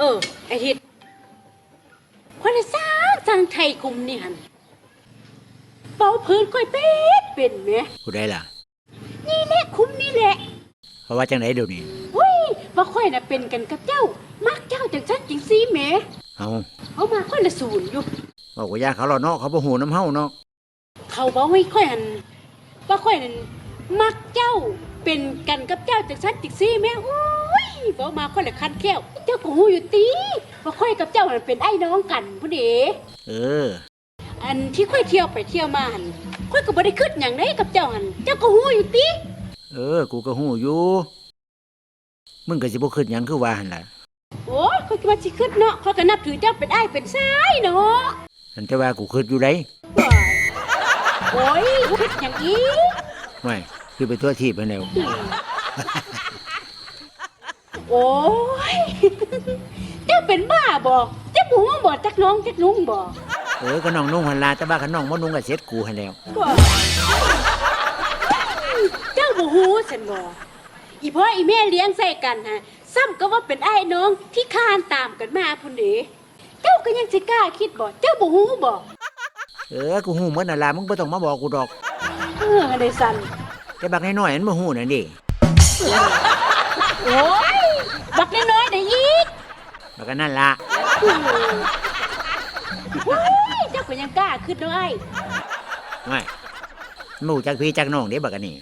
เออ ไอทิดคนละสร้างทางไทยกลุ่มนี่หันเป่าพื้นค่อยเป็ดเป็นไหมผู้ใดล่ะ นี่แหละคุ้มนี่แหละ เพราะว่าจังไหนเดี๋ยวนี้เฮ้ยว่าค่อยน่ะเป็นกันกับเจ้า มักเจ้าจังซั่นจริงสิแหมเอาเอามาค่อยละศูนย์อยู่บอกว่าย่าเขาเราเนาะเขาบ่หูน้ำเฮาเนาะเขาบอกให้ค่อยหันว่าค่อยนั่นมักเจ้า เป็นกันกับเจ้าจังซั่นจริงสิแหม่โอ้ยบอกมาค่อยละคันแค้วเจ้าก็ฮู้อยู่ติว่าค่อยกับเจ้านั่นเป็นไอ้น้องกันพุ่นเด้เออ อันที่ค่อยเที่ยวไปเที่ยวมาหันค่อยก็บ่ได้คิดหยังได้กับเจ้าหันเจ้าก็ฮู้อยู่ติเออ กูก็หูอยู่มึงก็สิบ่คิดหยังคือว่าหั่นล่ะโอ้ยค่อยก็ว่าสิคิดเนาะค่อยก็นับถือเจ้าเป็นไอ้ายเป็นซ้ายเนาะนั่นแต่ว่ากูคิดอยู่ไดว้ายโอ้ยคิดหยังอีกไม่ คือไปทั่วทีบไปแล้วโอ้ยเจ้าเป็นบ้าบ่เจ้าบ่ฮู้บ่จักน้องจักนุ่งบ่เออก็น้องนุ่งหันลาแต่ว่าคันน้องบ่นุ่งก็เสร็จกูหันแล้วว้ายเจ้าบ่ฮู้ซั่นบ่อีพ่ออีแม่เลี้ยงใส่กันฮะซ้ำก็ว่าเป็นไอ้ายน้องที่คานตามกันมาพุ่นเด้เจ้าก็ยังสิกล้าคิดบ่เจ้าบ่ฮู้บ่เออกูหูหมดนั่นล่ะมึงบ่ต้องมาบอกกูดอก เออได้สั่น แต่บักน้อยๆมันบ่หูนั่นดิโอ้ยบักน้อยๆได้อีกบักก็นั่นล่ะโอ้ยเจ้าก็ยังกล้าคิดเนาะไอ้ายไม่หมู่จักพี่จักน้องเด้บักอันนี้